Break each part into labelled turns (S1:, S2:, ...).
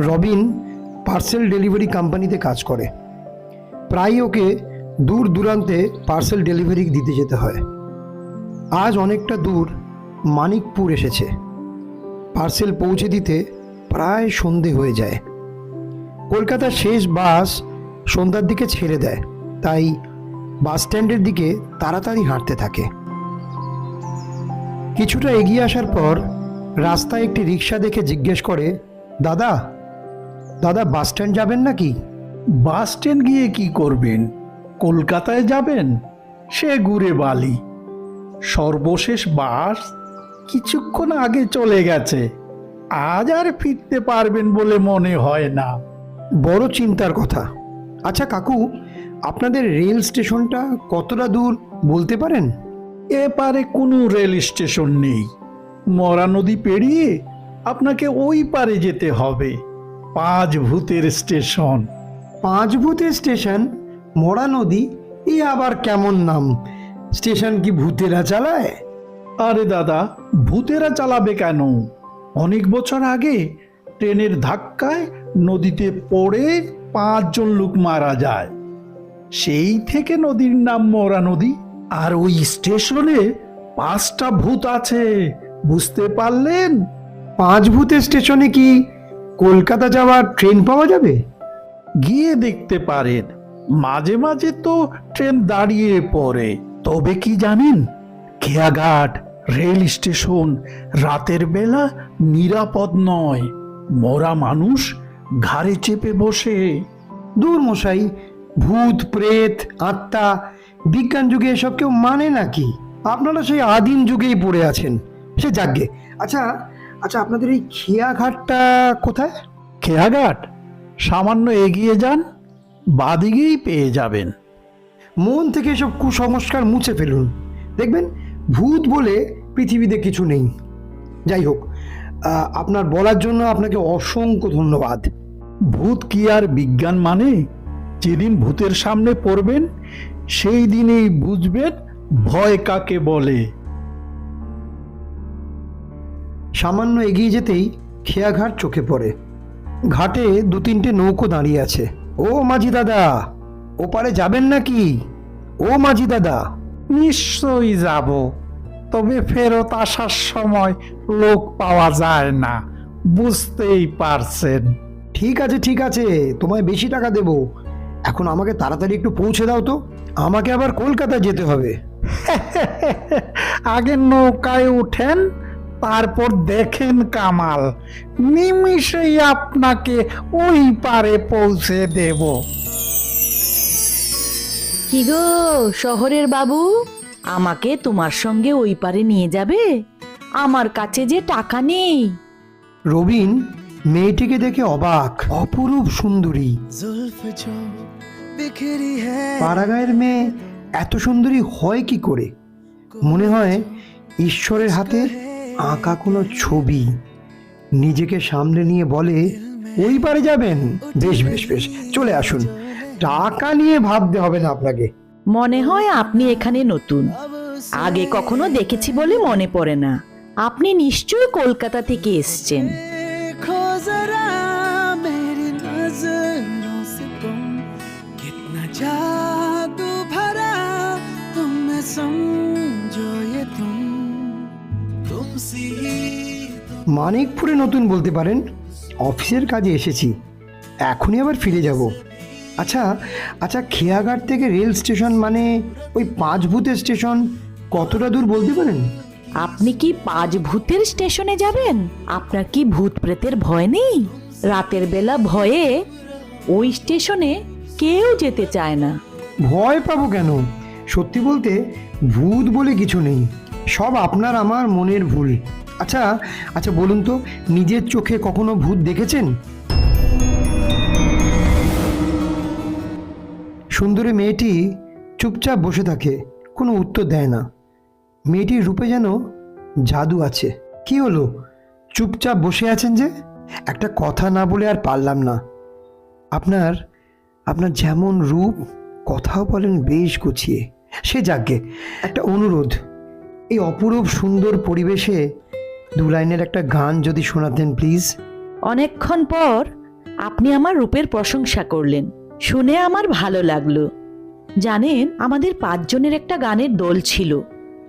S1: Robin parcel delivery কোম্পানিতে কাজ করে। প্রায় ওকে দূর দূরান্তে পার্সেল ডেলিভারি দিতে যেতে হয়। আজ অনেকটা দূর মানিকপুর এসেছে। পার্সেল পৌঁছে দিতে প্রায় সন্ধে হয়ে যায়। কলকাতার শেষ বাস সন্ধ্যার দিকে ছেড়ে দেয়, তাই বাস স্ট্যান্ডের দিকে তাড়াতাড়ি হাঁটতে থাকে। কিছুটা এগিয়ে আসার পর রাস্তায় একটি রিক্সা দেখে জিজ্ঞেস করে, দাদা দাদা বাস স্ট্যান্ড যাবেন নাকি?
S2: বাস স্ট্যান্ড গিয়ে কি করবেন? কলকাতায় যাবেন? সে ঘুরে বালি। সর্বশেষ বাস কিছুক্ষণ আগে চলে গেছে। আজ আর ফিরতে পারবেন বলে মনে হয় না।
S1: বড় চিন্তার কথা। আচ্ছা কাকু আপনাদের রেল স্টেশনটা কতটা দূর বলতে পারেন?
S2: এপারে কোনো রেল স্টেশন নেই। মরা নদী পেরিয়ে আপনাকে ওই পারে যেতে হবে। পাঁচ ভূতের স্টেশন।
S1: পাঁচ ভূতের স্টেশন? মরা নদী? এ আবার কেমন নাম? স্টেশন কি ভূতেরা চালায়?
S2: আরে দাদা ভূতেরা চালাবে কেন? অনেক বছর আগে ট্রেনের ধাক্কায় নদীতে পড়ে পাঁচজন লোক মারা যায়। সেই থেকে নদীর নাম মরা নদী। আর ওই স্টেশনে পাঁচটা ভূত আছে। বুঝতে পারলেন?
S1: পাঁচ ভূতের স্টেশনে কি কলকাতা যাওয়ার ট্রেন পাওয়া যাবে?
S2: গিয়ে দেখতে পারেন, মাঝে মাঝে তো ট্রেন দাঁড়িয়ে পড়ে। তবে কি জানেন, খেয়াঘাট, রেল স্টেশন রাতের বেলা নিরাপদ নয়। মরা মানুষ ঘাড়ে চেপে বসে।
S1: দূর মশাই, ভূত, প্রেত, আত্মা, বিজ্ঞান যুগে এসব কেউ মানে নাকি? আপনারা সেই আদিম যুগেই পড়ে আছেন, সে যাগ্গে আচ্ছা আচ্ছা আপনাদের এই খেয়াঘাটটা কোথায়?
S2: খেয়াঘাট? সামান্য এগিয়ে যান বাদিকেই পেয়ে যাবেন।
S1: মন থেকে এসব কুসংস্কার মুছে ফেলুন। দেখবেন ভূত বলে পৃথিবীতে কিছু নেই। যাই হোক আপনার বলার জন্য আপনাকে অসংখ্য ধন্যবাদ।
S2: ভূত কি আর বিজ্ঞান মানে? যেদিন ভূতের সামনে পড়বেন সেই দিনেই বুঝবেন ভয় কাকে বলে।
S1: সামান্য এগিয়ে যেতেই খেয়াঘাট চোখে পড়ে। ঘাটে দু তিনটে নৌকো দাঁড়িয়ে আছে। ও মাঝি দাদা ওপারে যাবেন নাকি? ও মাঝি দাদা।
S2: নিশ্চয়ই যাব তবে ফেরত আসার সময় লোক পাওয়া যায় না বুঝতেই পারছেন।
S1: ঠিক আছে ঠিক আছে তোমায় বেশি টাকা দেব। এখন আমাকে তাড়াতাড়ি একটু পৌঁছে দাও তো আমাকে আবার কলকাতা যেতে হবে।
S2: আগে নৌকায় উঠেন তারপর দেখেন কামাল নিমিশেই আপনাকে ওই পারে পৌঁছে দেব।
S3: কি গো শহরের বাবু? আমাকে তোমার সঙ্গে ওই পারে নিয়ে যাবে? আমার কাছে যে টাকা নেই।
S1: রবিন মেয়েটিকে দেখে অবাক। অপরূপ সুন্দরী। পাড়াগাঁয়ের মেয়ে এত সুন্দরী হয় কি করে? মনে হয় ঈশ্বরের হাতে আঁকা কোনো ছবি নিজেকে সামনে নিয়ে বলে ওই পারে যাবেন। বেশ বেশ বেশ চলে আসুন। টাকা নিয়ে ভাবতে হবে না আপনাকে।
S3: মনে হয় আপনি এখানে নতুন। আগে কখনো দেখেছি বলে মনে পড়ে না। আপনি নিশ্চয়ই কলকাতা থেকে এসছেন।
S4: देखो
S1: মানিকপুরে নতুন বলতে পারেন অফিসের কাজে এসেছি। এখনই আবার ফিরে যাব। আচ্ছা আচ্ছা খেয়াঘাট থেকে রেল স্টেশন মানে ওই পাঁচ ভূতের স্টেশন কতটা দূর বলতে পারেন?
S3: আপনি কি পাঁচ ভূতের স্টেশনে যাবেন? আপনার কি ভূত প্রেতের ভয় নেই? রাতের বেলা ভয়ে ওই স্টেশনে কেউ যেতে চায় না।
S1: ভয় পাবো কেন? সত্যি বলতে ভূত বলে কিছু নেই। সব আপনার আমার মনের ভুল। আচ্ছা আচ্ছা বলুন তো, নিজের চোখে কখনো ভূত দেখেছেন? সুন্দরী মেয়েটি চুপচাপ বসে থাকে, কোনো উত্তর দেয় না। মেয়েটির রূপে যেন জাদু আছে। কি হলো? চুপচাপ বসে আছেন যে? একটা কথা না বলে আর পারলাম না। আপনার আপনার যেমন রূপ, কথাও বলেন বেশ গুছিয়ে। সে যাকে একটা অনুরোধ। এই অপরূপ সুন্দর পরিবেশে দু লাইনের একটা গান যদি শোনাতেন প্লিজ
S3: অনেকক্ষণ পর আপনি আমার রূপের প্রশংসা করলেন। শুনে আমার ভালো লাগল। জানেন আমাদের পাঁচজনের একটা গানের দল ছিল।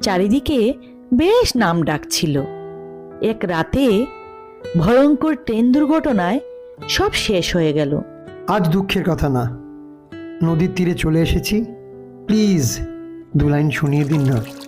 S3: চারিদিকে বেশ নাম ডাকছিল এক রাতে ভয়ঙ্কর ট্রেন দুর্ঘটনায় সব শেষ হয়ে গেল।
S1: আজ দুঃখের কথা না। নদীর তীরে চলে এসেছি। প্লিজ দু লাইন শুনিয়ে দিন না।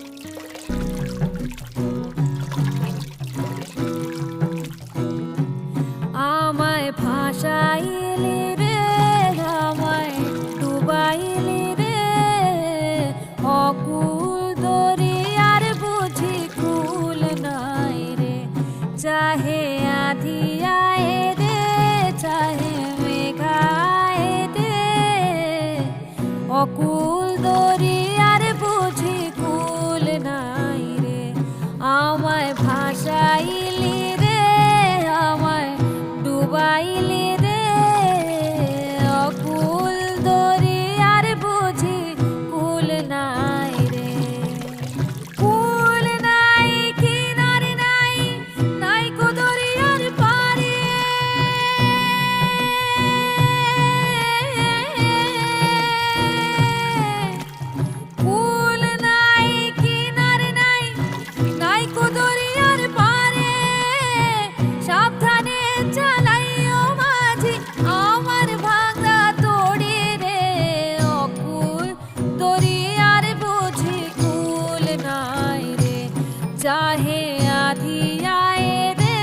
S5: চাহে আধি আয়ে রে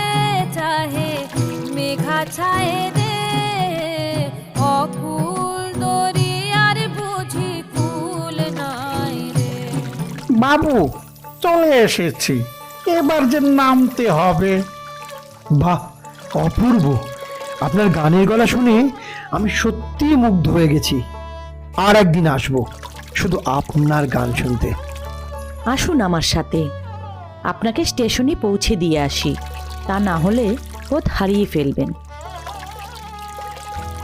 S5: চাহে মেঘা ছায়ে রে অকুল দরিয়ার বুঝি কুল নাই রে
S2: বাবু চলে এসেছি। এবার যে নামতে হবে।
S1: বাহ অপূর্ব। আপনার গানের গলা শুনে আমি সত্যিই মুগ্ধ হয়ে গেছি। আর একদিন আসব শুধু আপনার গান শুনতে।
S3: আসুন আমার সাথে। আপনাকে স্টেশনে পৌঁছে দিয়ে আসি। তা না হলে পথ হারিয়ে ফেলবেন।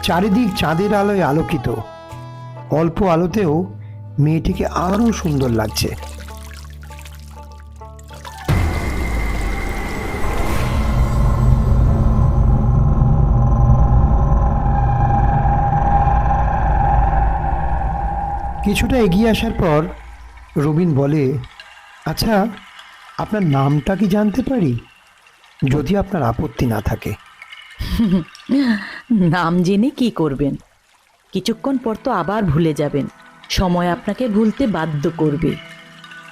S1: চারিদিক চাঁদের আলোয় আলোকিত। অল্প আলোতেও মেয়েটিকে আরও সুন্দর লাগছে। কিছুটা এগিয়ে আসার পর রবিন বলে আচ্ছা আপনার নামটা কি জানতে পারি? যদি আপনার আপত্তি না থাকে।
S3: নাম জেনে কি করবেন? কিছুক্ষণ পর তো আবার ভুলে যাবেন। সময় আপনাকে ভুলতে বাধ্য করবে।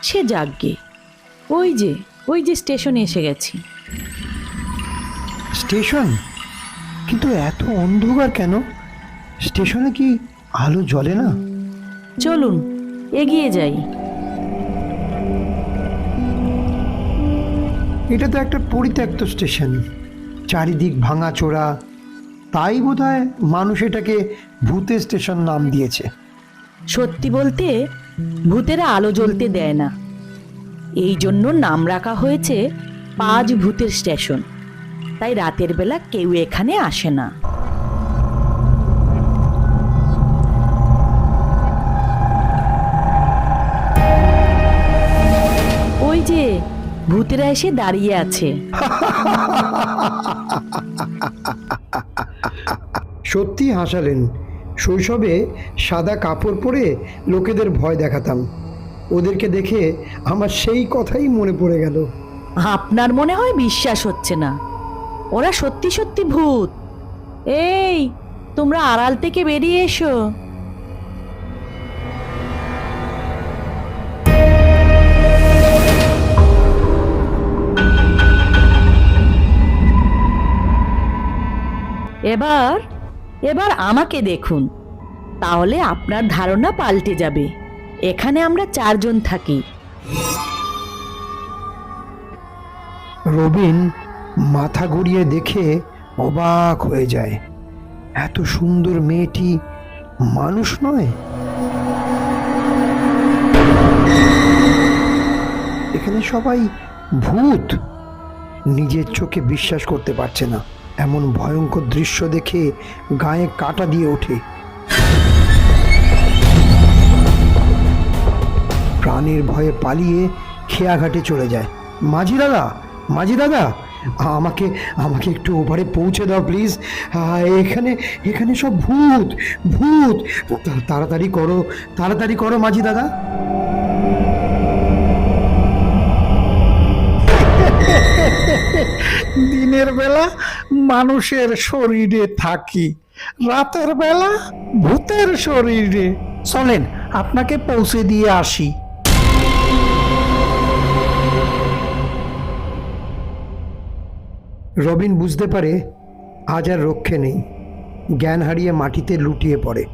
S3: সে যাগ্গে ওই যে ওই যে স্টেশনে এসে গেছি।
S1: স্টেশন? কিন্তু এত অন্ধকার কেন? স্টেশনে কি আলো জ্বলে না?
S3: চলুন এগিয়ে যাই।
S1: এটা তো একটা পরিত্যক্ত স্টেশন। চারিদিক ভাঙাচোরা। তাই বোধহয় মানুষ এটাকে ভূতে স্টেশন নাম দিয়েছে।
S3: সত্যি বলতে, ভূতেরা আলো জ্বলতে দেয় না। এই জন্য নাম রাখা হয়েছে পাঁচ ভূতের স্টেশন। তাই রাতের বেলা কেউ এখানে আসে না। ওই যে ভূতেরা এসে দাঁড়িয়ে আছে।
S1: সত্যি হাসালেন। শৈশবে সাদা কাপড় পরে লোকেদের ভয় দেখাতাম। ওদেরকে দেখে আমার সেই কথাই মনে পড়ে গেল।
S3: আপনার মনে হয় বিশ্বাস হচ্ছে না? ওরা সত্যি সত্যি ভূত। এই তোমরা আড়াল থেকে বেরিয়ে এসো। এবার এবার আমাকে দেখুন। তাহলে আপনার ধারণা পাল্টে যাবে। এখানে আমরা চারজন থাকি।
S1: রবিন মাথা ঘুরিয়ে দেখে অবাক হয়ে যায়। এত সুন্দর মেয়েটি মানুষ নয়। এখানে সবাই ভূত। নিজের চোখে বিশ্বাস করতে পারছে না। এমন ভয়ঙ্কর দৃশ্য দেখে গায়ে কাটা দিয়ে ওঠে। প্রাণের ভয়ে পালিয়ে খেয়াঘাটে চলে যায়। মাঝি দাদা মাঝি দাদা, আমাকে আমাকে একটু ওপারে পৌঁছে দাও প্লিজ। এখানে এখানে সব ভূত ভূত। তাড়াতাড়ি করো তাড়াতাড়ি করো মাঝি দাদা।
S2: দিনের বেলা মানুষের শরীরে থাকি। রাতের বেলা ভূতের শরীরে। চলেন, আপনাকে পৌঁছে দিয়ে আসি।
S1: রবিন বুঝতে পারে আজ আর রক্ষে নেই। জ্ঞান হারিয়ে মাটিতে লুটিয়ে পড়ে।